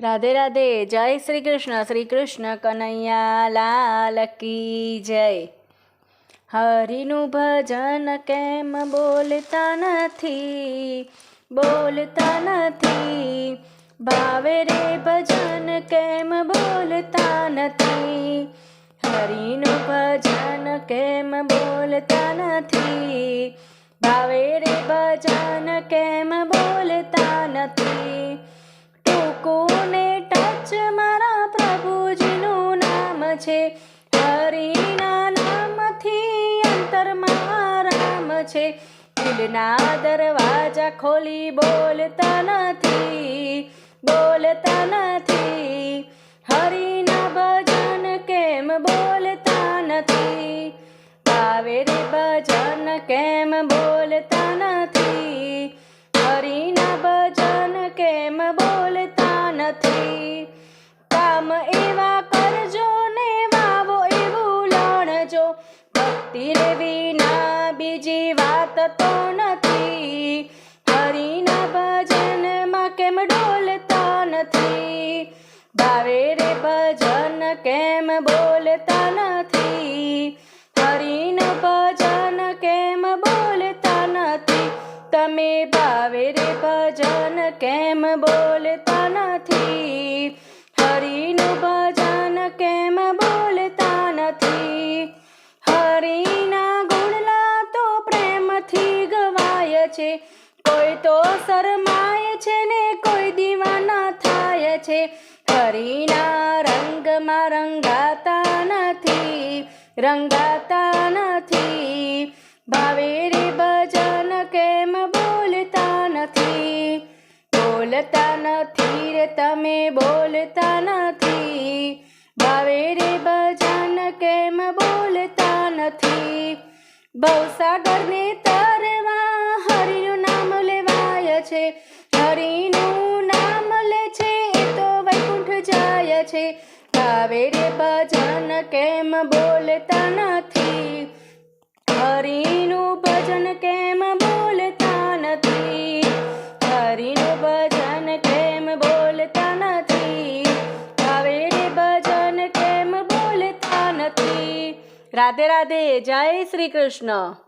રાધે રાધે, જય શ્રી કૃષ્ણ શ્રી કૃષ્ણ કનૈયા, લાલ કી જય. હરિનું ભજન કેમ બોલતા નથી? બોલતા નથી. ભાવે રે ભજન કેમ બોલતા નથી? હરિનું ભજન કેમ બોલતા નથી? ભાવે રે ભજન કેમ બોલતા નથી? છે? હરિના નામથી અંતરમાં રામ છે. દિલના દરવાજા ખોલી બોલતા નથી બોલતા નથી. હરિના ભજન કેમ બોલતા નથી? કાવેરી ભજન કેમ બોલતા નથી? હરિના ભજન કેમ બોલતા નથી? કામ એવા ભક્તિ વિના બીજી વાત તો નથી. હરિના ભજનમાં કેમ ડોલતા નથી? ભાવે રે ભજન કેમ બોલતા નથી? હરિનું ભજન કેમ બોલતા નથી? તમે ભાવે રે ભજન કેમ બોલતા છે. કોઈ તો શરમાય છે ને કોઈ દીવાના થાય છે. હરીના રંગમાં રંગાતા નથી રંગાતા નથી. ભાવે રે ભજન કેમ બોલતા નથી? બોલતા નથી રે તમે, બોલતા નથી. ભાવે રે ભજન કેમ બોલતા નથી? ભવસાગરને તરવા છે રે ભજન કેમ બોલતા નથી? હરિનું ભજન કેમ બોલતા નથી? હરિનું ભજન કેમ બોલતા નથી? રે ભજન કેમ બોલતા નથી? રાધે રાધે, જય શ્રી કૃષ્ણ.